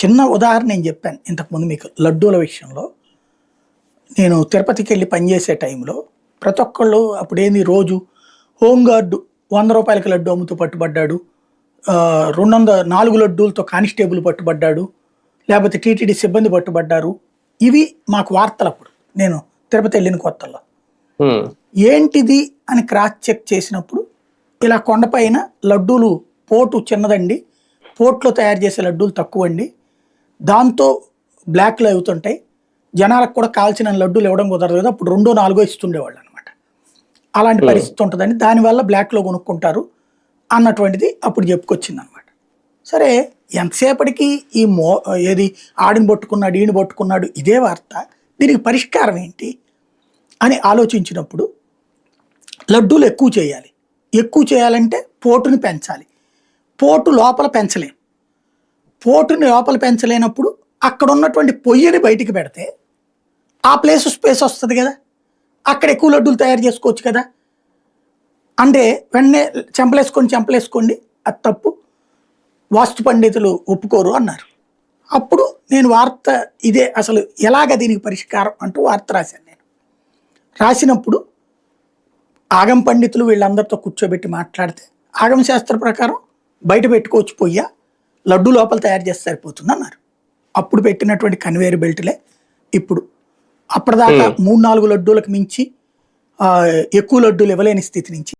చిన్న ఉదాహరణ నేను చెప్పాను ఇంతకుముందు మీకు లడ్డూల విషయంలో. నేను తిరుపతికి వెళ్ళి పనిచేసే టైంలో ప్రతి ఒక్కళ్ళు అప్పుడేంది రోజు హోంగార్డు వంద రూపాయలకి లడ్డు అమ్ముతూ పట్టుబడ్డాడు. రెండు వందల నాలుగు లడ్డూలతో కానిస్టేబుల్ పట్టుబడ్డాడు. లేకపోతే టీటీడీ సిబ్బంది పట్టుబడ్డారు. ఇవి మాకు వార్తలు అప్పుడు నేను తిరుపతి వెళ్ళిన కొత్తల్లో. ఏంటిది అని క్రాస్ చెక్ చేసినప్పుడు ఇలా కొండపైన లడ్డూలు పోటు చిన్నదండి. పోట్లో తయారు చేసే లడ్డూలు తక్కువ అండి దాంతో బ్లాక్లో అవుతుంటాయి. జనాలకు కూడా కాల్చిన లడ్డూలు ఇవ్వడం కుదరదు కదా అప్పుడు రెండో నాలుగో ఇస్తుండేవాళ్ళు అనమాట అలాంటి పరిస్థితి ఉంటుందని దానివల్ల బ్లాక్లో కొనుక్కుంటారు అన్నటువంటిది అప్పుడు చెప్పుకొచ్చింది అనమాట సరే ఎంతసేపటికి ఈ మో ఏది ఆడిని పట్టుకున్నాడు ఈయన పట్టుకున్నాడు ఇదే వార్త దీనికి పరిష్కారం ఏంటి అని ఆలోచించినప్పుడు లడ్డూలు ఎక్కువ చేయాలి. ఎక్కువ చేయాలంటే పోటుని పెంచాలి. పోటు లోపల పెంచలేం. పోటుని లోపల పెంచలేనప్పుడు అక్కడ ఉన్నటువంటి పొయ్యిని బయటికి పెడితే ఆ ప్లేస్ స్పేస్ వస్తుంది కదా. అక్కడ ఎక్కువ లడ్డూలు తయారు చేసుకోవచ్చు కదా. అంటే వెంటనే చెంపలేసుకొని చెంపలేసుకోండి అది తప్పు. వాస్తు పండితులు ఒప్పుకోరు అన్నారు. అప్పుడు నేను వార్త ఇదే అసలు ఎలాగ దీనికి పరిష్కారం అంటూ వార్త రాశాను నేను. రాసినప్పుడు ఆగం పండితులు వీళ్ళందరితో కూర్చోబెట్టి మాట్లాడితే ఆగమ శాస్త్ర ప్రకారం బయట పెట్టుకోవచ్చు పొయ్య లడ్డు లోపల తయారు చేస్తే సరిపోతుంది అన్నారు. అప్పుడు పెట్టినటువంటి కన్వేయర్ బెల్ట్లే ఇప్పుడు అప్పటిదాకా మూడు నాలుగు లడ్డూలకు మించి ఎక్కువ లడ్డూలు ఇవ్వలేని స్థితి నుంచి